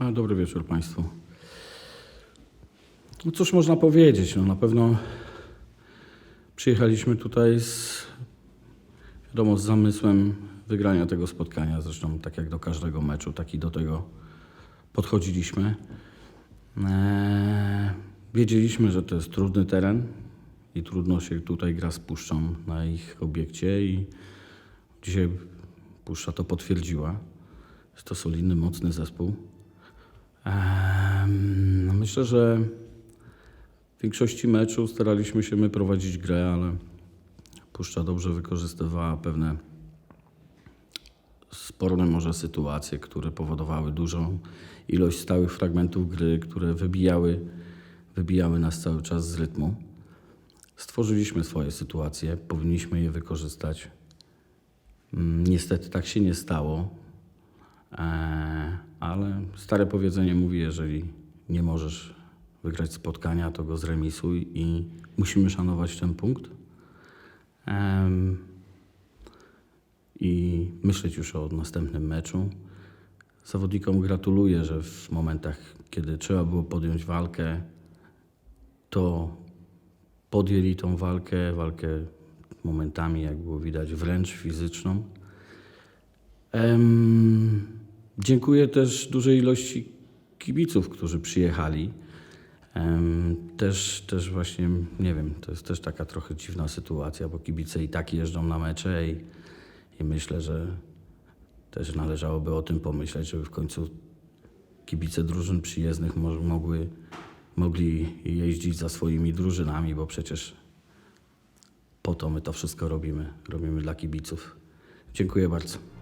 Dobry wieczór Państwu. No cóż można powiedzieć? No na pewno przyjechaliśmy tutaj z, wiadomo, z zamysłem wygrania tego spotkania. Zresztą tak jak do każdego meczu, tak i do tego podchodziliśmy. Eee, wiedzieliśmy, że to jest trudny teren i trudno się tutaj gra z Puszczą na ich obiekcie i dzisiaj Puszcza to potwierdziła. Jest to solidny, mocny zespół. No myślę, że w większości meczu staraliśmy się my prowadzić grę, ale Puszcza dobrze wykorzystywała pewne sporne może sytuacje, które powodowały dużą ilość stałych fragmentów gry, które wybijały, wybijały nas cały czas z rytmu. Stworzyliśmy swoje sytuacje, powinniśmy je wykorzystać. Mm, Niestety tak się nie stało, Eee, ale stare powiedzenie mówi, jeżeli nie możesz wygrać spotkania, to go zremisuj i musimy szanować ten punkt. I myśleć już o następnym meczu. Zawodnikom gratuluję, że w momentach, kiedy trzeba było podjąć walkę, to podjęli tą walkę, walkę momentami, jak było widać, wręcz fizyczną. Em, dziękuję też dużej ilości kibiców, którzy przyjechali. Też, też właśnie, nie wiem, to jest też taka trochę dziwna sytuacja, bo kibice i tak jeżdżą na mecze i, i myślę, że też należałoby o tym pomyśleć, żeby w końcu kibice drużyn przyjezdnych mo- mogły, mogli jeździć za swoimi drużynami, bo przecież po to my to wszystko robimy. Robimy dla kibiców. Dziękuję bardzo.